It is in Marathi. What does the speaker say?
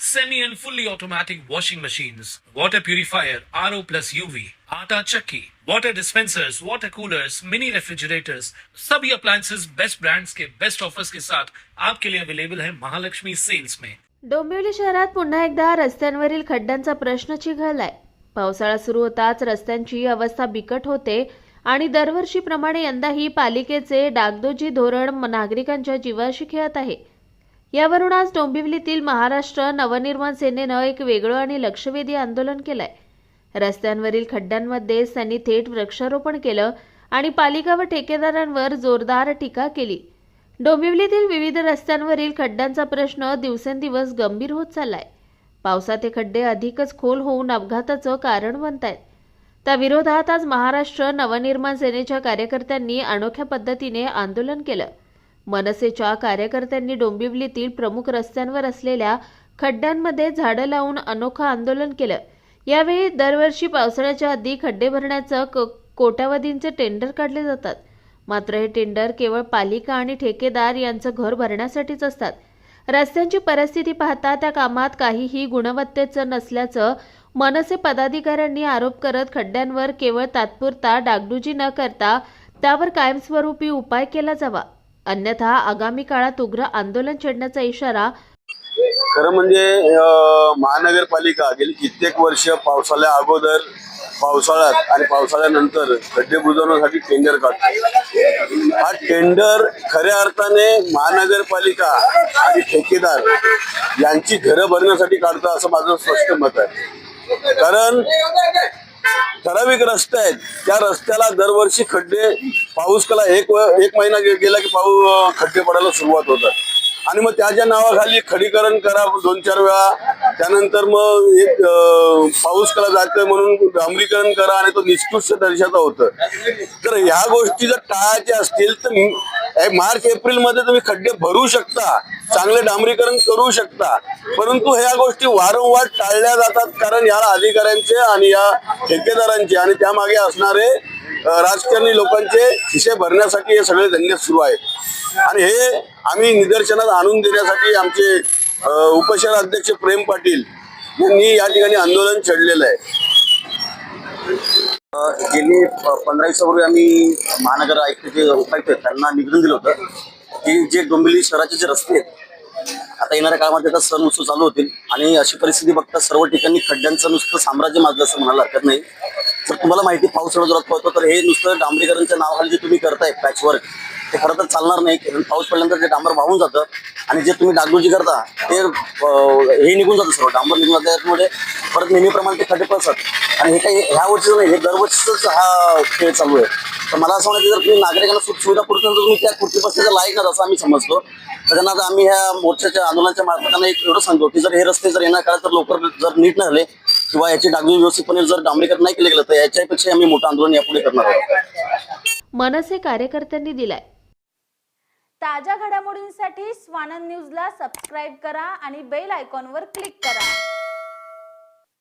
semi and fully automatic washing machines, water purifier, RO plus UV, आटा चक्की, water dispensers, water coolers, mini refrigerators, सभी appliances बेस्ट ब्रांड्स के बेस्ट ऑफर्स के साथ आपके लिए अवेलेबल है महालक्ष्मी सेल्स में डोंबिवली शहरात पुन्हा एकदा रस्त्यांवरील खड्ड्यांचा प्रश्न चिघळलाय. पावसाळा सुरू होताच रस्त्यांची अवस्था बिकट होते आणि दरवर्षीप्रमाणे यंदाही पालिकेचे डागडोजी धोरण नागरिकांच्या जीवाशी खेळत आहे. यावरून आज डोंबिवलीतील महाराष्ट्र नवनिर्माण सेनेनं एक वेगळं आणि लक्षवेधी आंदोलन केलंय. रस्त्यांवरील खड्ड्यांमध्ये त्यांनी थेट वृक्षारोपण केलं आणि पालिका व ठेकेदारांवर जोरदार टीका केली. डोंबिवलीतील विविध रस्त्यांवरील खड्ड्यांचा प्रश्न दिवसेंदिवस गंभीर होत चाललाय. पावसात हे खड्डे अधिकच खोल होऊन अपघाताचं कारण बनत आहेत त्या विरोधात आज महाराष्ट्र नवनिर्माण सेनेच्या कार्यकर्त्यांनी अनोख्या पद्धतीने आंदोलन केलं. मनसेच्या कार्यकर्त्यांनी डोंबिवलीतील प्रमुख रस्त्यांवर असलेल्या खड्ड्यांमध्ये झाडं लावून अनोखं आंदोलन केलं. यावेळी दरवर्षी पावसाळ्याच्या आधी खड्डे भरण्याचं क कोट्यावधींचे टेंडर काढले जातात. मात्र हे टेंडर केवळ पालिका आणि ठेकेदार यांचं घर भरण्यासाठीच असतात. रस्त्यांची परिस्थिती पाहता त्या कामात काहीही गुणवत्तेचं नसल्याचं मनसे पदाधिकाऱ्यांनी आरोप करत खड्ड्यांवर केवळ तात्पुरता डागडुजी न करता त्यावर कायमस्वरूपी उपाय केला जावा. अन्यथा आगामी काळात उग्र आंदोलन छेडण्याचा इशारा खरं म्हणजे महानगरपालिका गेली कित्येक वर्ष पावसाळ्या अगोदर पावसाळ्यात आणि पावसाळ्यानंतर खड्डे बुजवण्यासाठी टेंडर काढतो हा टेंडर खऱ्या अर्थाने महानगरपालिका आणि ठेकेदार यांची घरं भरण्यासाठी काढतो असं माझं स्पष्ट मत आहे. कारण ठराविक रस्ते आहेत. त्या रस्त्याला दरवर्षी खड्डे पाऊस कला एक व- एक महिना गेला की पाऊस खड्डे पडायला सुरुवात होतात. आणि मग त्याच्या नावाखाली खडीकरण करा दोन चार वेळा. त्यानंतर मग एक पाऊस कला जातोय म्हणून डांबरीकरण करा आणि तो निष्कृष्ट दर्जाचा होतं तर ह्या गोष्टी जर टाळायच्या असतील तर मार्च एप्रिलमध्ये तुम्ही खड्डे भरू शकता. चांगले डांबरीकरण करू शकता. परंतु ह्या गोष्टी वारंवार टाळल्या जातात कारण या अधिकाऱ्यांचे आणि या ठेकेदारांचे आणि त्यामागे असणारे राजकारणी लोकांचे हिशे भरण्यासाठी हे सगळे धंदे सुरू आहेत. आणि हे आम्ही निदर्शनात आणून देण्यासाठी आमचे उपशहर अध्यक्ष प्रेम पाटील यांनी या ठिकाणी आंदोलन छेडलेलं आहे. गेली पंधरा दिवसापूर्वी आम्ही महानगर आयुक्त जे उपायुक्त आहेत त्यांना निवेदन दिलं होतं की जे डोंबिवली शहराचे जे रस्ते आहेत आता येणाऱ्या काळामध्ये आता सण उत्सव चालू होतील आणि अशी परिस्थिती बघता सर्व ठिकाणी खड्ड्यांचं नुसतं साम्राज्य माजलं असं म्हणायला हरकत नाही. तर तुम्हाला माहिती पाऊस एवढा जोरात पडतो तर हे नुसतं डांबरीकरणच्या नावाखाली जे तुम्ही करताय पॅचवर्क ते खरं तर चालणार नाही कारण पाऊस पडल्यानंतर ते डांबर वाहून जातं आणि जे तुम्ही डागडुजी करता ते हे निघून जातं सर्व. डांबर निघून जातं त्यामुळे परत नेहमीप्रमाणे ते खड्डे पडतात आणि हे काही ह्या वर्षीचं नाही हे दरवर्षीच हा खेळ चालू आहे. तर मला असं वाटतं जर तुम्ही नागरिकांना सुख सुविधा पुरवून जर तुम्ही त्या कृती बसण्याचा लायक नाही असं आम्ही समजतो. तर त्यांना आता आम्ही ह्या मोर्चाच्या आंदोलनाच्या मार्फत एक एवढं सांगतो की जर हे रस्ते जर येणार काळात जर लवकर जर नीट नाही झाले किंवा याची डागडुजी व्यवस्थितपणे जर डांबरीकरण नाही केलं गेलं तर याच्यापेक्षा आम्ही मोठं आंदोलन यापुढे करणार आहोत. मनसे कार्यकर्त्यांनी दिलाय. ताज्या घडामोडींसाठी स्वानंद न्यूजला सबस्क्राईब करा आणि बेल आयकॉनवर क्लिक करा.